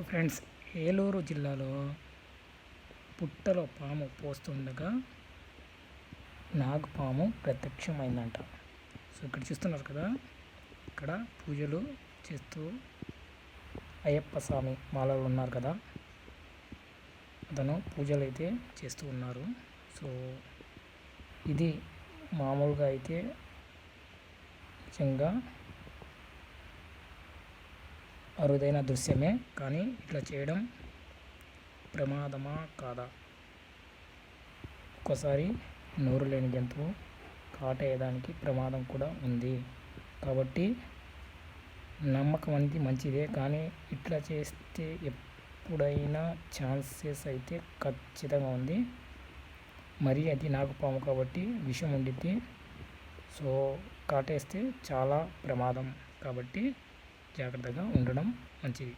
So friends Eluru జిల్లాలో పుట్టలో పాము పోస్తుండగా నాగుపాము ప్రత్యక్షమైందంట. సో ఇక్కడ చూస్తున్నారు కదా ఇక్కడ పూజలు చేస్తూ అయ్యప్ప స్వామి మాలలు ఉన్నారు కదా అతను పూజలు అయితే చేస్తూ ఉన్నారు. సో ఇది మామూలుగా అయితే నిజంగా అరుదైన దృశ్యమే కానీ ఇట్లా చేయడం ప్రమాదమా కాదా? ఒక్కోసారి నోరు లేని జంతువు కాటేయడానికి ప్రమాదం కూడా ఉంది. కాబట్టి నమ్మకం అనేది మంచిదే కానీ ఇట్లా చేస్తే ఎప్పుడైనా ఛాన్సెస్ అయితే ఖచ్చితంగా ఉంది. మరి అది నాకు పాము కాబట్టి విషం ఉండిద్ది. సో కాటేస్తే చాలా ప్రమాదం. కాబట్టి జాగ్రత్తగా ఉండడం మంచిది.